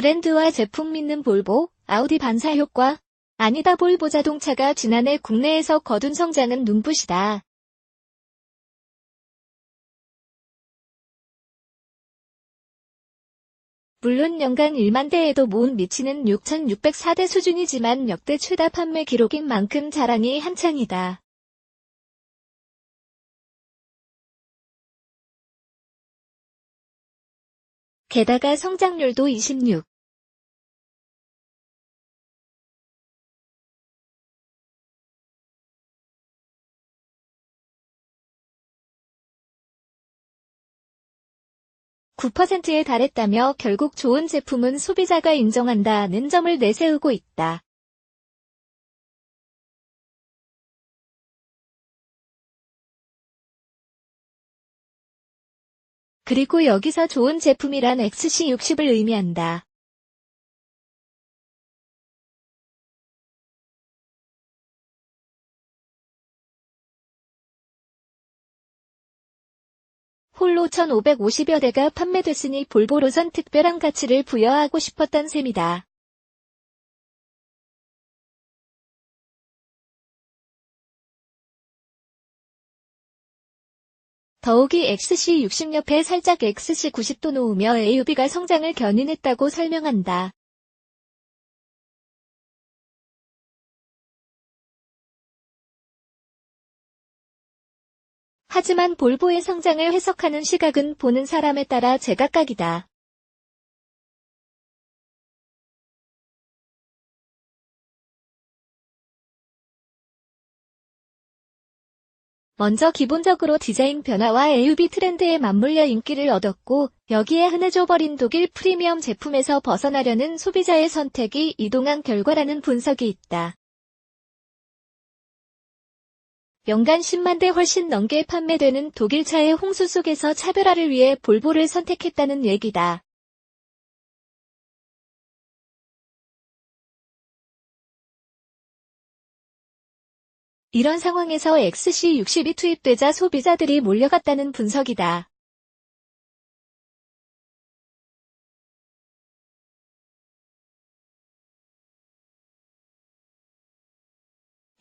브랜드와 제품 믿는 볼보, 아우디 반사 효과. 아니다 볼보 자동차가 지난해 국내에서 거둔 성장은 눈부시다. 물론 연간 1만 대에도 못 미치는 6,604대 수준이지만 역대 최다 판매 기록인 만큼 자랑이 한창이다. 게다가 성장률도 26. 9%에 달했다며 결국 좋은 제품은 소비자가 인정한다는 점을 내세우고 있다. 그리고 여기서 좋은 제품이란 XC60을 의미한다. 홀로 1,550여 대가 판매됐으니 볼보로선 특별한 가치를 부여하고 싶었던 셈이다. 더욱이 XC60 옆에 살짝 XC90도 놓으며 AUV가 성장을 견인했다고 설명한다. 하지만 볼보의 성장을 해석하는 시각은 보는 사람에 따라 제각각이다. 먼저 기본적으로 디자인 변화와 AUV 트렌드에 맞물려 인기를 얻었고 여기에 흔해져버린 독일 프리미엄 제품에서 벗어나려는 소비자의 선택이 이동한 결과라는 분석이 있다. 연간 10만 대 훨씬 넘게 판매되는 독일차의 홍수 속에서 차별화를 위해 볼보를 선택했다는 얘기다. 이런 상황에서 XC60이 투입되자 소비자들이 몰려갔다는 분석이다.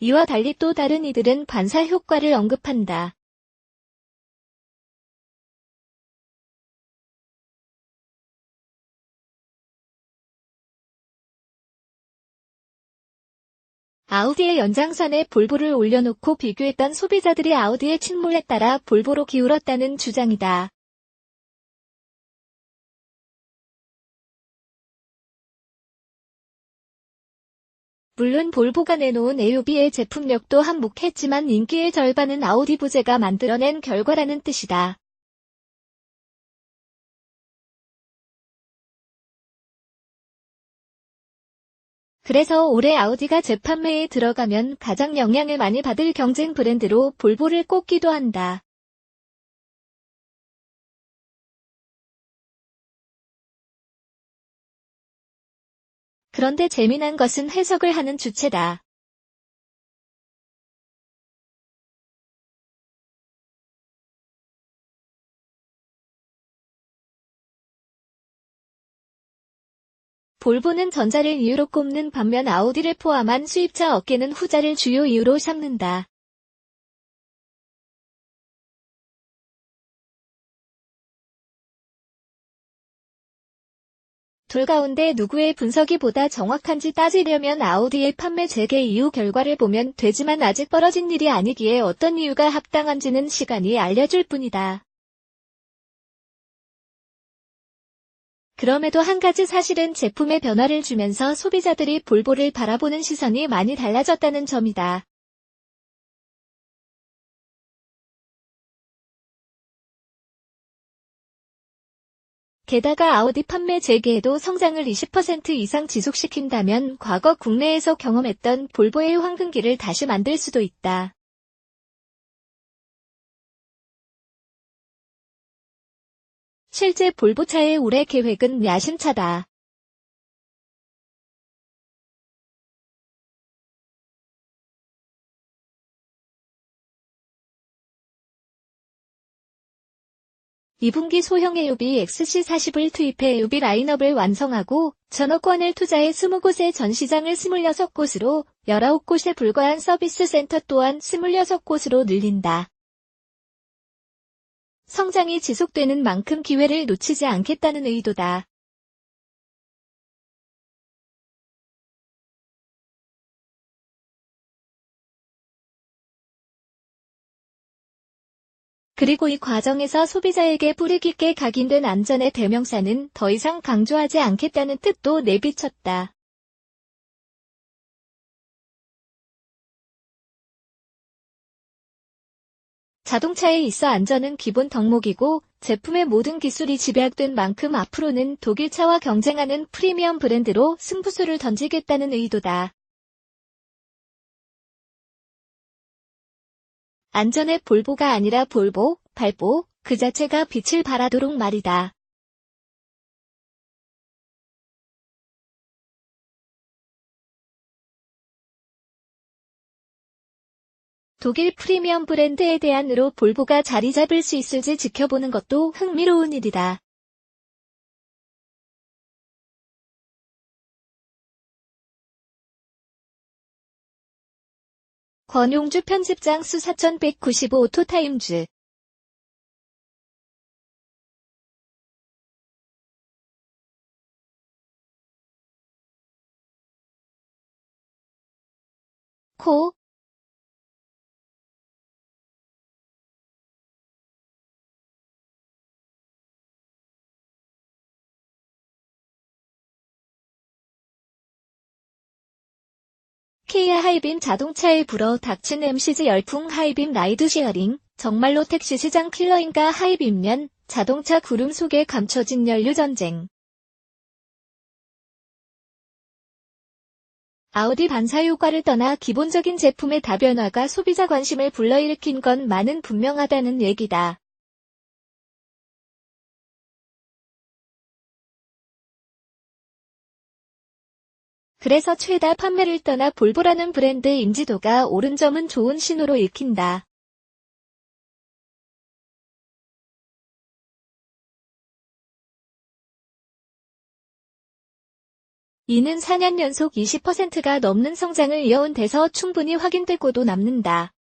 이와 달리 또 다른 이들은 반사 효과를 언급한다. 아우디의 연장선에 볼보를 올려놓고 비교했던 소비자들이 아우디의 침몰에 따라 볼보로 기울었다는 주장이다. 물론 볼보가 내놓은 AUB의 제품력도 한몫했지만 인기의 절반은 아우디 부제가 만들어낸 결과라는 뜻이다. 그래서 올해 아우디가 재판매에 들어가면 가장 영향을 많이 받을 경쟁 브랜드로 볼보를 꼽기도 한다. 그런데 재미난 것은 해석을 하는 주체다. 볼보는 전자를 이유로 꼽는 반면 아우디를 포함한 수입차 업계는 후자를 주요 이유로 삼는다. 둘 가운데 누구의 분석이 보다 정확한지 따지려면 아우디의 판매 재개 이후 결과를 보면 되지만 아직 벌어진 일이 아니기에 어떤 이유가 합당한지는 시간이 알려줄 뿐이다. 그럼에도 한 가지 사실은 제품의 변화를 주면서 소비자들이 볼보를 바라보는 시선이 많이 달라졌다는 점이다. 게다가 아우디 판매 재개에도 성장을 20% 이상 지속시킨다면 과거 국내에서 경험했던 볼보의 황금기를 다시 만들 수도 있다. 실제 볼보차의 올해 계획은 야심차다. 2분기 소형 AUB XC40을 투입해 AUB 라인업을 완성하고 전업권을 투자해 20곳의 전시장을 26곳으로 19곳에 불과한 서비스 센터 또한 26곳으로 늘린다. 성장이 지속되는 만큼 기회를 놓치지 않겠다는 의도다. 그리고 이 과정에서 소비자에게 뿌리 깊게 각인된 안전의 대명사는 더 이상 강조하지 않겠다는 뜻도 내비쳤다. 자동차에 있어 안전은 기본 덕목이고 제품의 모든 기술이 집약된 만큼 앞으로는 독일차와 경쟁하는 프리미엄 브랜드로 승부수를 던지겠다는 의도다. 안전의 볼보가 아니라 볼보, 발보, 그 자체가 빛을 발하도록 말이다. 독일 프리미엄 브랜드에 대한 으로 볼보가 자리 잡을 수 있을지 지켜보는 것도 흥미로운 일이다. 권용주 편집장 수 4195 오토타임즈. 코 키아 하이빔 자동차에 불어 닥친 MC즈 열풍 하이빔 라이드 쉐어링 정말로 택시 시장 킬러인가 하이빔면 자동차 구름 속에 감춰진 연료 전쟁 아우디 반사 효과를 떠나 기본적인 제품의 다변화가 소비자 관심을 불러일으킨 건 많은 분명하다는 얘기다. 그래서 최다 판매를 떠나 볼보라는 브랜드 인지도가 오른 점은 좋은 신호로 읽힌다. 이는 4년 연속 20%가 넘는 성장을 이어온 데서 충분히 확인되고도 남는다.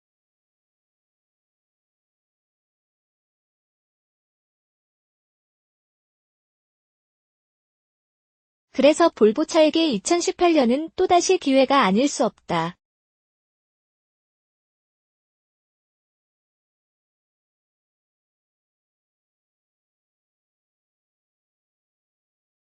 그래서 볼보차에게 2018년은 또다시 기회가 아닐 수 없다.